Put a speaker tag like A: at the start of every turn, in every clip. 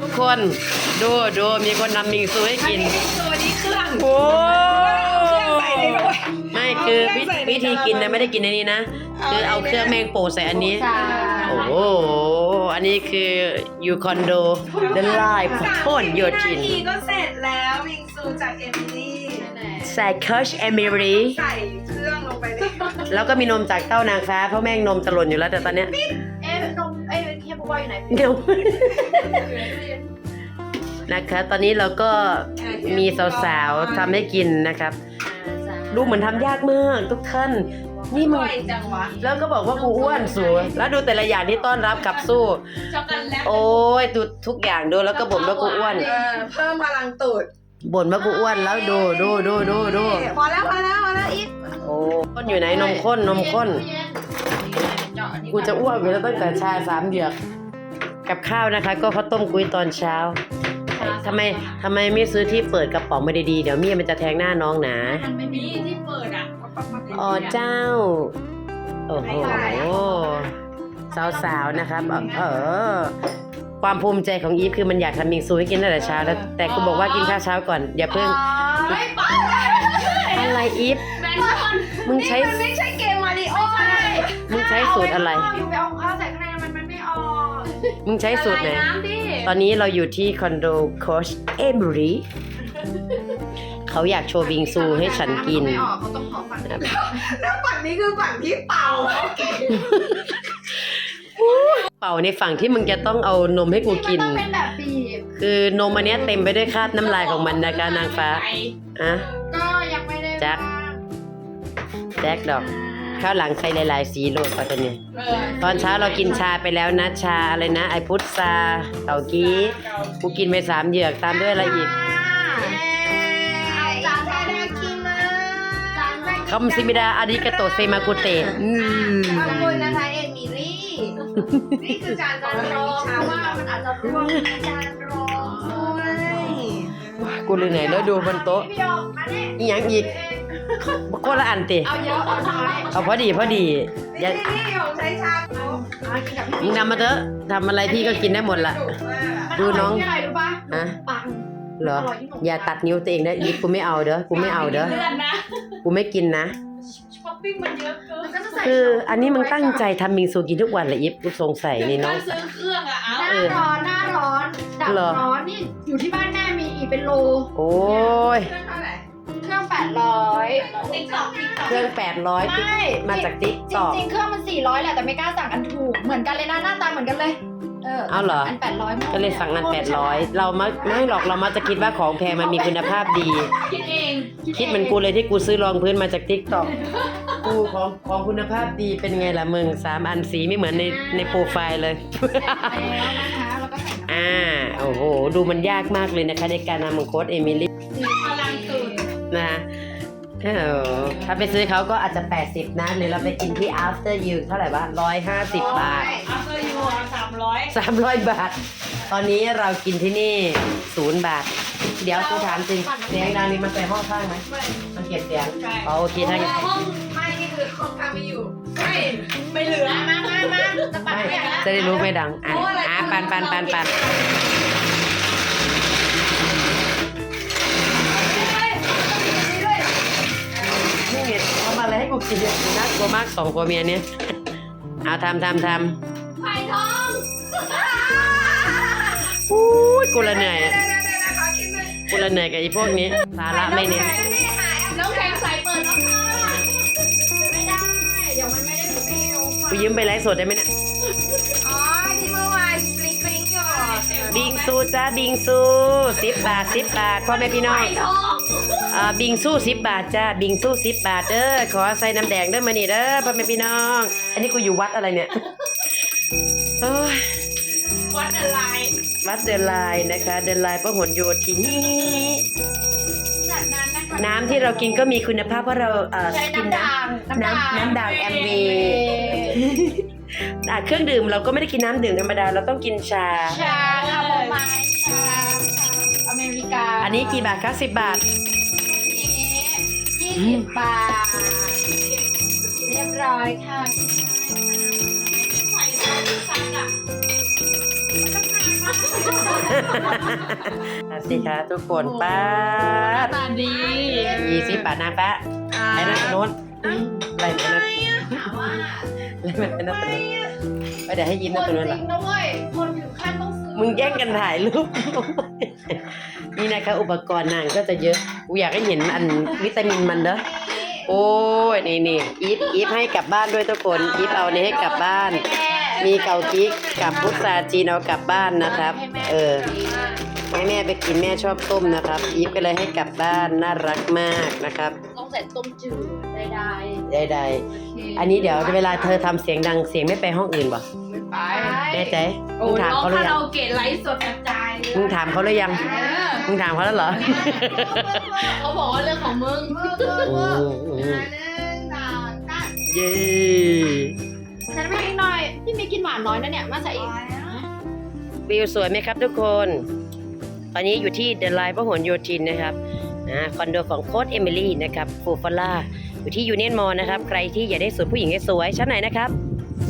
A: ทุกคนดูดูมีคนนำมิงซูให้กิน
B: ตัวนี้เครื่อง
A: โอ้
B: ใส่ได้ด้วย
A: ไม่คือวิ
B: ใส่ได้
A: วิธีกินนะไม่ได้กินในนี้นะ คือเอาเครื่องแมงโปะใส่อันนี้ โอ้โหอันนี้คืออยู่คอนโดเดนไลน์พ่นโยทิน
B: นาทีก็เสร็จแล้ววิงซูจากเอมิลี่
A: ใส่คัชเอมิรี
B: ใส่เครื่องลงไปเลย
A: แล้วก็มีนมจากเต้านางฟ้าเพราะแม่งนมจะหล่นอยู่แล้วแต่ตอนเนี้ย
C: เอ๊ะนมเอ๊ะเฮียบอยอยู่ไหน
A: เดี๋ยวนะคะ ตอนนี้เราก็มีสาวๆทำให้กินนะครับ ดูเหมือนทำยากมากทุกท่าน นี่มึง
B: บ่อยจังวะ
A: แล้วก็บอกว่ากูอ้วนสูงแล้วดูแต่ละอย่างที่ต้อนรับขับสู้
C: ช็อกโกแลต
A: โอ้ยดูทุกอย่างดูแล้วก็บ่นว่ากูอ้วน
B: เออเพิ่มพลังตูด
A: บ่นว่ากูอ้วนแล้วดูดูดูดูดู
B: พอแล้วพอแล้วพอแล้วอีก
A: โอ้ข้นอยู่ไหนนมข้นนมข้น กูจะอ้วกอยู่แล้วตั้งแต่ชาสามเดือกกับข้าวนะคะ ก็ข้าวต้มกุ้ยตอนเช้าทำไมทำไมไม่ซื้อที่เปิดกระป๋องไม่ดีๆเดี๋ยวเมียมันจะแทงหน้าน้องหนา
C: มันไม่มีที่เปิดอะ
A: อ๋อเจ้าโอ้โหสาวๆนะครับเออความภูมิใจของอีฟคือมันอยากทำมิงซูให้กินตั้งแต่เช้าแล้วแต่กูบอกว่ากินข้าวเช้าก่อน อย่าเพิ่ง
C: ไม่ป้า
A: อะไรอีฟ
C: แบนคน
A: มึงใช้
B: ช้
A: สูตรอะไร
C: อยู่ไปเอาข้าวใส่ข้างในมันมันไม่ออก
A: มึงใช้สูตรไหน
C: ละลายน้ำดิ
A: ตอนนี้เราอยู่ที่คอนโดโคชเอมรีเขาอยากโชว์บิงซูให้ฉันกิน
C: ไม่ออกเขาต้องขอฝั่งนี้
B: แล้วฝั่งนี้คือฝั่งที่เป่าโอเค
A: เป่าในฝั่งที่มึงจะต้องเอานมให้กูกิน
C: มันต้องเป็นแบบบีบ
A: คือนมอันเนี้ยเต็มไปด้วยคราบน้ำลายของมันนะคะนางฟ้าอะ
C: ก็ยังไม่ได้
A: แจ็คแจ็คดอก ข้าวหลังใส่หลายๆ สีโลดปัตตานีตอนเช้าเรากินชาไปแล้วนะชาอะไรนะ ไอพุทซาเต่ากี้กูกินไปสามเหยือกตามด้วยอะไรอีก
C: เอาจานได้ได้กินมาจานได้
A: คำซิมิดาอาริกาโตเซมากุเตะอืม
C: ขอบคุณนะคะเอมิลี่
B: นี่คือจาน
C: จานรองเพราะว่ามันอาจจะร่วงในจานรอง
B: โอ้ย
A: กูเลยไหนแล้วดูบนโต๊ะ
C: พี่ยอมมาเนี่ย
A: อีหยังอีก คนละอันติ
C: เอาเยอะเอาน้อย
A: เอาพอดีพอดีอย่า
B: นี่นี่หยงใช้ชาโอ้
C: เอากินกับพี่
A: มึงทำมาเถอะทำอะไรพี่ก็กินได้หมดละ
B: ดุมากอะ
A: ดูน้อง
C: ที่อะไรรู้ป่ะ
A: ฮะ
C: ปัง
A: เหรออย่าตัดนิ้วตัวเองนะอีฟกูไม่เอาเด้อ กูไม่เอาเด้อ
C: เลื่อนนะ
A: กูไม่กินนะ
C: ช้อปปิ้งมันเยอะเกินมันก็จะใส่
A: คืออันนี้มึงตั้งใจทำมิงซูกินทุกวันเหรออีฟกูสงสัยนี่น้อง
C: ซื้อเครื่องอะเอา
A: เอ
C: หน้า
A: อ
C: ร้อนหน้าร้อนดับ
A: เหรอ
C: ร้อนนี่อยู่ที่บ้านแม่มีอีกเป็นโล
A: โอ้ย
B: เครื่องเท่าไหร่
C: เครื่องแปดร้อยติ๊กต็อกติ๊กต็อก
A: เครื่องแปดร้อย
C: ไม่
A: มาจากติ๊ก
C: จ
A: ตอก
C: ริงๆ เครื่องมันสี่ร้อยแหละแต่ไม่กล้าสั่งอันถูก เหมือนกันเลยนะหน้าตาเหมือนกันเลย เออ
A: เอาเหรอ
C: อันแปดร้อย
A: ก็เลยสั่งอันแปดร้อยเรามาไม่หรอกเรามาจะคิดว่าของแพงมันมีคุณภาพดี
C: คิดเอง
A: คิดเหมือนกูเลยที่กูซื้อรองพื้นมาจากติ๊กตอกกูของของคุณภาพดีเป็นไงล่ะมึงสามอันสีไม่เหมือนในในโปรไฟล์เลย
C: แล้วนะคะแล้วก็ใส่
A: อ่า โอ้โห ดูมันยากมากเลยนะคะในการนำมังคุดเอมิลี่
C: พลังตื่ น
A: นะคะเออถ้าไปซื้อเขาก็อาจจะ 80 นะ หรือเราไปกินที่ after you เท่าไหร่บ้าง150 บาท
C: อัพเตอร์ยูสามร้อย
A: 300 บาท ตอนนี้เรากินที่นี่ศูนย์บาท เดี๋ยวกูถามจริง เสียงดังนี้มันไปห้องข้างไหม มันเก็บเสียงอ๋อโอเคถ้างั้น
B: ห้องไม่นี่คือห้องทำไม่อยู่ไม่ไม่เหลือ
C: มามามาจะปัด
A: ไม่
C: เปลี่ยนแล้ว
A: จะได้รู้ไม่ดัง อะอะปันปันปันปันนี่เนเนี่ยน่ากลัวมากสองผัวเมียเนี่ยเอาทำทำทำ
C: ไผ่ทอง
A: อุ้ยกูละเหนื่อย
B: เดี๋ยวเดี๋ยวเดี๋ยวเดี๋ยวขอคิดหน่อย
A: กูละเหนื่อยกับไอ้พวกนี้สาระไม่เน้น
B: นี่หาย
C: น้องแข็งใสเปิดแล้วค่ะ ไม่ได้ เดี๋ยวมันไม่ได้ฟิล
A: กูยืมไปไลฟ์สดได้ไหมเนี่ย
B: อ๋อ ที่เมื่อวานกริ๊งกริ๊งอยู่
A: บิงซูจ้าบิงซูสิบบาทสิบบาทพ่อแม่พี่น้อง
C: ไผ่ทอง
A: อ่าบิงซูสิบบาทจ้าบิงซูสิบบาทเด้อขอใส่น้ำแดงเด้อมานี่เด้อพ่อแม่พี่น้อง อันนี้กูอยู่วัดอะไรเนี่ยโอ้ย
C: วัดอะไร
A: วัดเดนไลน์นะคะเดนไลน์พระหลโยธินนี่
C: จากนั้นนะคะ
A: น้ำที่เรากินก็มีคุณภาพเพราะเราเอ่อ
C: ใช้
A: กิน
C: น้ำ
A: น้
C: ด่างำ
A: น้ำด่างแอมวีอะเครื่องดื่มเราก็ไม่ได้กินน้ำดื่มธรรมดาเราต้องกินชา
C: ชาคาโมไมล์ชาอเมริกา
A: อันนี้กี่บาทคะสิบบาท
C: ยี่ สิบบาท เรียบร้อยค่ะใส่ซอสซักอะ
A: อะสิคะทุกคนป้าด
B: ตาดี
A: ยี่สิบบาทนะป้าไอ้นั่นคนโน้นอะไรไอ้นั่น
B: ถามว่า
A: แล้วมันไอ้นั่นคนโน้นไปเดี๋ยวให้ยิ้ม
B: ค
A: นั่น
B: น
A: คน
B: จ
A: นู้น
B: ริ
A: ล่ะ
B: งนะเว้ย คนถึงขั้นต้องซื้อ
A: มึงแย่งกันถ่ายรูปนี่นะคะ อุปกรณ์นางก็จะเยอะ กูอยากให้เห็นอันวิตามินมันเด้อโอ้ยนี่นี่อีฟอีฟให้กลับบ้านด้วยทุกคนอีฟเอานี้ให้กลับบ้าน มีเกากิ๊กกับพุทราจีนเอากลับบ้านนะครับ เออให้แม่ไปกินแม่ชอบต้มนะครับ อีฟก็เลยให้กลับบ้านน่ารักมากนะครับ
C: ต้องใส่ต้มจืดได้
A: ใดๆอันนี้เดี๋ยวเวลาเธอทำเสียงดังเสียงไม่ไปห้องอื่นบ่
B: ไม่ไป
A: แน่ใจ
B: โอ้
A: มึง
B: ย
A: ถาม
B: ร้อง
A: เขาหรื
B: คา
A: อยั
B: รางโอเกะไลฟ์สดกระจายเลย
A: มึงถามเขาหรือยัง
B: เออ
A: มึงถามเขาแล้วเหรอ
B: เขาบอกว่าเรื่องของมึง
A: อืมอืมเย้
C: ฉันไม่อีกหน่อยพี่มีกินหวานน้อยนะเนี่ยมาใส่อีก
A: วิวสวยไหมครับทุกคน ตอนนี้อยู่ที่เดอะไลน์พหลโยธินนะครับอ่าคอนโดของโค้ดเอมิลี่นะครับฟูฟาล่าอยู่ที่ยูเนียนมอลนะครับ ใครที่อยากได้สวยผู้หญิงให้สวยชั้นไหนนะครับ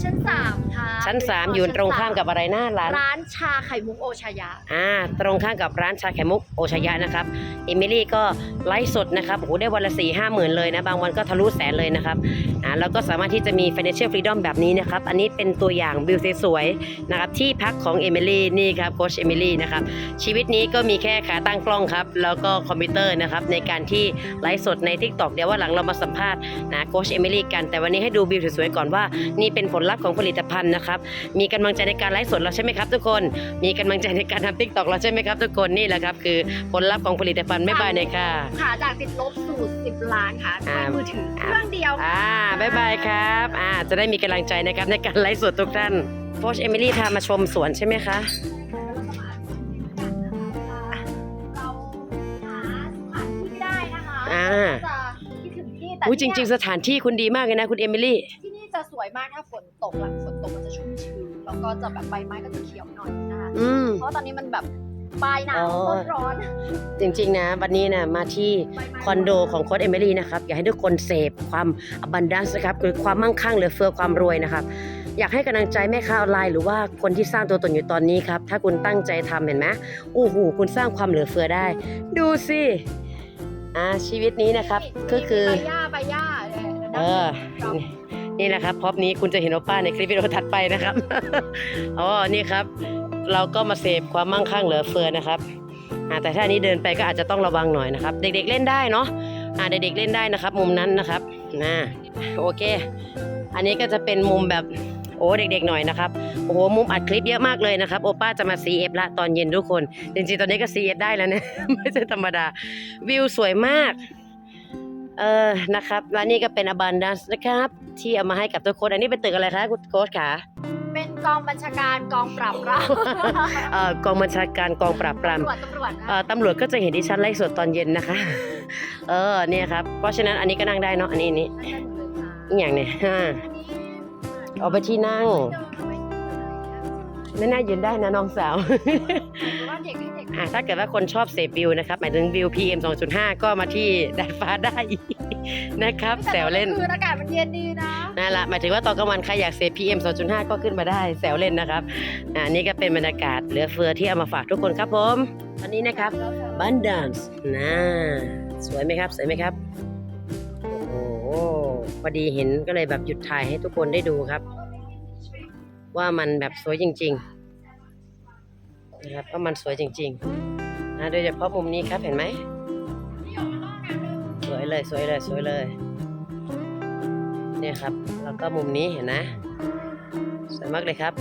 C: ชั้นสาม ค่ะ
A: ชั้น3อยู่ตรงข้ามกับอะไรหน้าร้าน
C: ร้านชาไข่มุกโอชายะ
A: อ่า ตรงข้ามกับร้านชาไข่มุกโอชายะนะครับ เอมิลี่ก็ไลฟ์สดนะครับ โอ้โห ได้วันละสี่ห้าหมื่นเลยนะ บางวันก็ทะลุแสนเลยนะครับ อ่า แล้วก็สามารถที่จะมี financial freedom แบบนี้นะครับ อันนี้เป็นตัวอย่างวิวสวยๆนะครับ ที่พักของเอมิลี่นี่ครับโคชเอมิลี่นะครับ ชีวิตนี้ก็มีแค่ขาตั้งกล้องครับ แล้วก็คอมพิวเตอร์นะครับในการที่ไลฟ์สดใน t ิ k t o k เดี๋ยวว่าหลังเรามาสัมภาษณ์นะโคชเอมิลี่กัน แต่วันนี้ให้ดูวิวสวยๆก่อนว่า นี่เป็นผลลัพธ์ของผลิตภัณฑ์นะครับมีกำลังใจในการไลฟ์สดเราใช่ไหมครับทุกคน มีกำลังใจในการทำ t ิ k t o k เราใช่ไหมครับทุกคน นี่แหละครับคือผลลัพธ์ของผลิตภัณฑ์ไม่บายในอยค่ะ
C: ค่ะ จากติดลบสู่10ล้านค่ะ
A: อ่า
C: ด้วยมือถือเครื่องเดียว
A: อ่าบ๊ายบายครับ อ่า จะได้มีกำลังใจนะครับในการไลฟ์สดทุกท่านโคชเอมิลี่พามาชมสวนใช่ไหมคะ
C: เราหาสถานที่ไม่ได้นะคะ
A: อ่า
C: จะคิดถึงที่แต่
A: อุ้ยจ
C: ที่
A: ริง ๆ สถานที่คุณดีมากเลยนะคุณเอมิลี่
C: ที่นี่ จะสวยมากถ้าฝนตกอะฝนตกมันจะชุ่มชื้นแล้วก็จะแบบใบไม้ก็จะเขียวหน่อยนะคะ
A: อืม
C: เพราะตอนนี้มันแบบปลายหนาว
A: อ๋อ
C: ต้นร้อน
A: จริงๆนะ วันนี้นะมาที่
C: ใบไม้
A: คอนโดของโค้ดเอมิลี่นะครับ อยากให้ทุกคนเสพความ abundance นะครับคือความมั่งคั่งเหลือเฟือความรวยนะครับ อยากให้กำลังใจแม่ค้าออนไลน์หรือว่าคนที่สร้างตัวตนอยู่ตอนนี้ครับ ถ้าคุณตั้งใจทำเห็นไหมโอ้โหคุณสร้างความเหลือเฟือได้ ดูสิอ่าชีวิตนี้นะครับก็คือ
C: ใบหญ้าใบหญ้าเนี่ย
A: เออนี่แหละครับพร็อพนี้คุณจะเห็นโอป้าในคลิปวิดีโอถัดไปนะครับ อ๋อ นี่ครับ เราก็มาเสพความมั่งคั่งเหลือเฟือนะครับแต่ถ้านี้เดินไปก็อาจจะต้องระวังหน่อยนะครับ เด็กๆเล่นได้เนาะเด็กๆเล่นได้นะครับ มุมนั้นนะครับนะโอเค อันนี้ก็จะเป็นมุมแบบโอ้เด็กๆหน่อยนะครับโอ้โหมุมอัดคลิปเยอะมากเลยนะครับโอป้าจะมา CF ละตอนเย็นทุกคน จริงๆตอนนี้ก็ CF ได้แล้วนี่ยไม่ใช่ธรรมดาวิวสวยมาก เออนะครับและนี่ก็เป็น abundance นะครับ ที่เอามาให้กับทุกคนอันนี้เป็นตึกอะไรคะคุณโค้ชขา
C: เป็นกองบัญชาการกองปราบปราม
A: เอ่อกองบัญชาการกองปราบปราม
C: ตำรวจตำรวจนะ
A: เอ่อตำรวจก็จะเห็นดิฉันไล่สดตอนเย็นนะคะ เออเนี่ยครับเพราะฉะนั้นอันนี้ก็นั่งได้เนาะอันนี้อันนี้
C: นั่นได้หมดเลยค่ะ
A: อหย่างเนี่ยฮ่า
C: อันนี้
A: เอาไปที่นั่งไม่น่ายืนได้นะน้องสาว
C: หรือว่าเด็กให้เด็ก
A: อะถ้าเกิดว่าคนชอบเสพวิวนะครับ หมายถึงวิว PM 2.5 ก็มาที่ดาดฟ้าได้ นะครับแซวเล่น
C: คืออากาศมันเย็นดีนะ
A: นั่นละหมายถึงว่าตอนกลางวันใครอยากเสพ PM 2.5 ก็ขึ้นมาได้แซวเล่นนะครับ อ่านี่ก็เป็นบรรยากาศเหลือเฟือที่เอามาฝากทุกคนครับผมตอนนี้นะครับบันดานส์นะสวยไหมครับสวยไหมครับโอ้โหพอดีเห็นก็เลยแบบหยุดถ่ายให้ทุกคนได้ดูครับ ว่ามันแบบสวยจริง ๆ นะครับเพรามันสวยจริงๆนะโดยเฉพาะมุมนี้ครับเห็นไหมสวยเลยสวยเลยสวยเลยเนี่ยครับแล้วก็มุมนี้เห็นนะสวยมากเลยครับ